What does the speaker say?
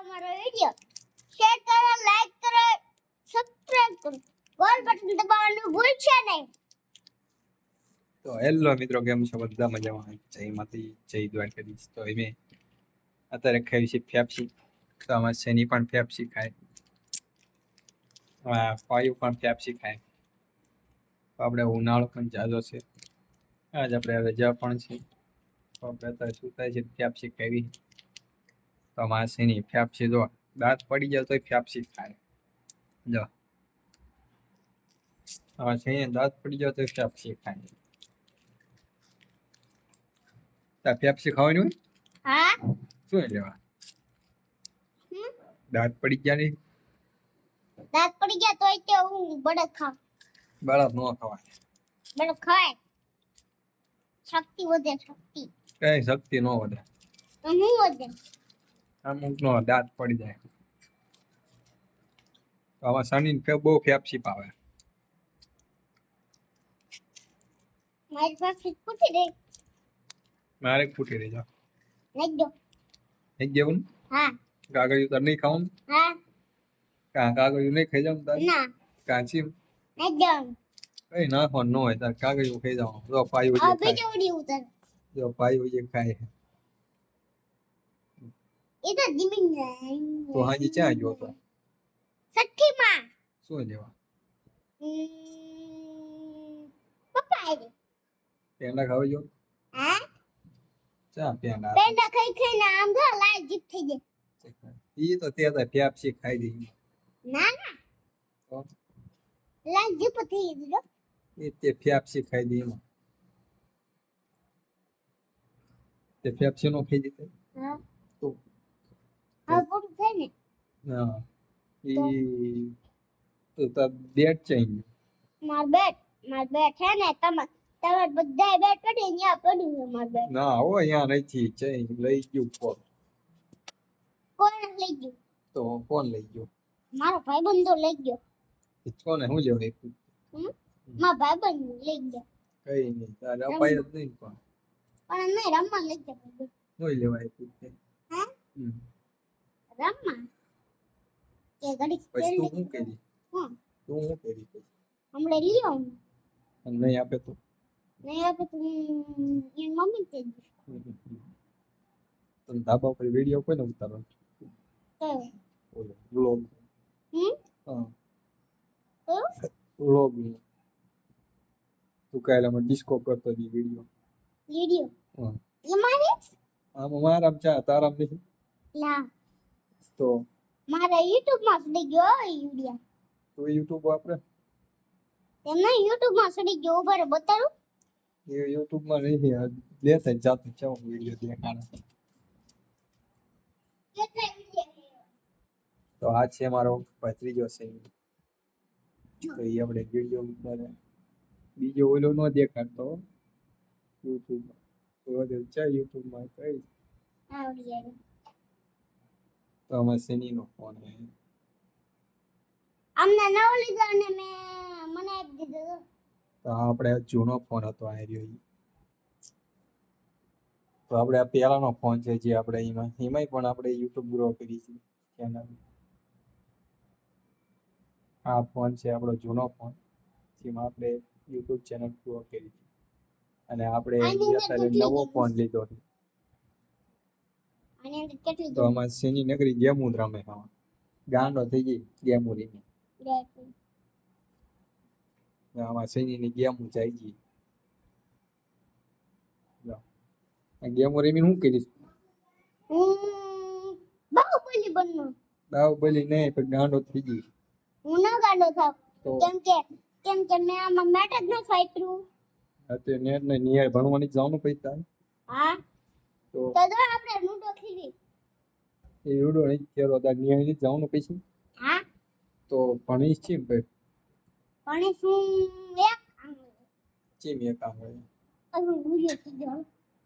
અમારો video share કરો like કરો સબસ્ક્રાઇબ કરો. ગોલ બટન દબાવવાનું ભૂલશો નહીં. તો હેલો મિત્રો, કેમ છો? બધા મજામાં? જય માતી જય દ્વારકાધીશ. તો અમે અત્યારે ખાઈ છે ફેફસી તો અમાર શેની પણ ફેફસી ખાય? આ પાયુ પણ ફેફસી ખાય. તો આપણે ઉનાળો પણ જાજો છે. આજ આપણે રજા પણ છે. આપણે અત્યારે શું છે ફેફસી ખાવી તો આમાં ની ફેફસી જો દાંત પડી જાય તો ફેફસી ખાય જો. શેની દાંત પડી જાય તો ફેફસી ખાય તા ફેફસી ખાવાની હા. શું લેવા? દાંત પડી ગયા નહીં? દાંત પડી ગયા તોય તે હું બળદ ખાવ. બળદ નો ખવાય. બળદ ખાય શક્તિ વધે શક્તિ. કઈ શક્તિ નો વધે. હું વધે? અમુક નો દાંત પડી જાય. તો આમાં શનિ ને બહુ ફેપસી પાવે મારી ફૂટી રહી જાવ નહીં જેવું હા. કાગળિયું તાર નહીં ખાવું હા. કાં કાગળિયું નહીં ખાઈ જાવ તાર? ના. કાંચી ના? કઈ નાખવાનું ન હોય તાર કાગળિયું ખાઈ જાવ જો પાયું જો પાયું જે ખાય. એ તો જીમી જાય તો હાજી ક્યાં ગયો તો સઠ્ઠી માં શું લેવા પપ્પા આવી પેંડા ખાવા જો હા ચા પેંડા પેંડા ખાઈ ખાઈને આમ તો લાલ જીપ થઈ જાય ઈ તો તે તો પેપ્સી ખાઈ દીધી ના ના લાલ જીપ થઈ ગઈ એ તે પેપ્સી ખાઈ એમાં તે પેપ્સી નો ખાઈ દીધે હા તો હવે પૂરું થાય ને હા ઈ તો તાર ડેટ ચેન્જ માર બેટ માર બેટ હે ને તમે તમાર બધા બેટ પડી ત્યાં પડ્યું છે માર બેટ ના હો અહીંયા નથી ચેન્જ લઈ ગયું કોણ કોણ લઈ ગયું તો કોણ લઈ ગયું મારો ભાઈબંધ તો લઈ ગયો એ કોને શું લેવું એક હમ? મારો ભાઈબંધ લઈ ગયો કઈ નહીં તારે અપાય જ નહીં પણ પણ નહીં રમવા લઈ ગયો ભાઈબંધ. શું લેવાય પૂછતે હે હમ. રમવા કે ઘડીક પછી તું. શું કરી હમ. તું શું કરી પછી? હમણાં અને નહીં આપે તો? નહીં આપે તો હું મમ્મી તે તને ધાબા પર વીડિયો કોઈને ઉતારવાનો? તો. ઓલો વ્લોગ. હમ? હા. વ્લોગ. તું કાલે અમે ડિસ્કો કરતો હતી વીડિયો. વિડિયો? હા. એ મારે આમ મારા ચા તારા નહીં. તો મારા યુટ્યુબમાં સડી ગયો વિડિયો. તું યુટ્યુબ વાપરે? તેમને યુટ્યુબમાં સડી ગયો ઉપર બતાડું. એ યુટ્યુબમાં નહીં આ લેતા જાતું ચાવ વિડિયો દેખાડે તો આ છે મારો ભત્રીજો છે. તો એ આપણે વિડિયો ઉપર બીજો ઓલો નો દેખાડતો યુટ્યુબ તો હવે ચા યુટ્યુબમાં કઈ. આવડી જાય. તો અમે શનિનો ફોન હે અમને નવો લીધો અને મે મને આપી દીધો તો. તો આપણે જૂનો ફોન હતો આ રહ્યો. તો આપણે આ પહેલાનો ફોન છે જે આપણે એમાં એમાંય પણ આપણે યુટ્યુબ ગ્રો કરી છે ચેનલ આ ફોન છે આપણો જૂનો ફોન જેમાં આપણે યુટ્યુબ ચેનલ ગ્રો કરી છે અને આપણે નવો ફોન લીધો છે આની અંદર કેટલી તો આમાં શેની નગરી ગેમો રમે. આમાં ગાંડો થઈ ગઈ ગેમો રમી. આમાં શેનીની ગેમો જાય ગઈ. ગેમો રમીને શું કરીશ? બાહુબલી બનનો. બાહુબલી નહીં પણ ગાંડો થઈ ગઈ. હું ના ગાંડો થાવ. કેમ કે કેમ કે મેં આમાં મેટ જ નથી વાપર્યું અત્યારે નેટ ને નિયર ભણવાની જવાનું પૈસા હા? તો તો આપણે લૂડો ખેલી. એ યુડો નહીં ખેલો. તાર નિયર નહીં જવાનું પૈસા હા. તો ભણીશ છે ભાઈ? પણ શું એક આમ ચીમ એક કામ હોય અરું ભૂલ્યો કીધો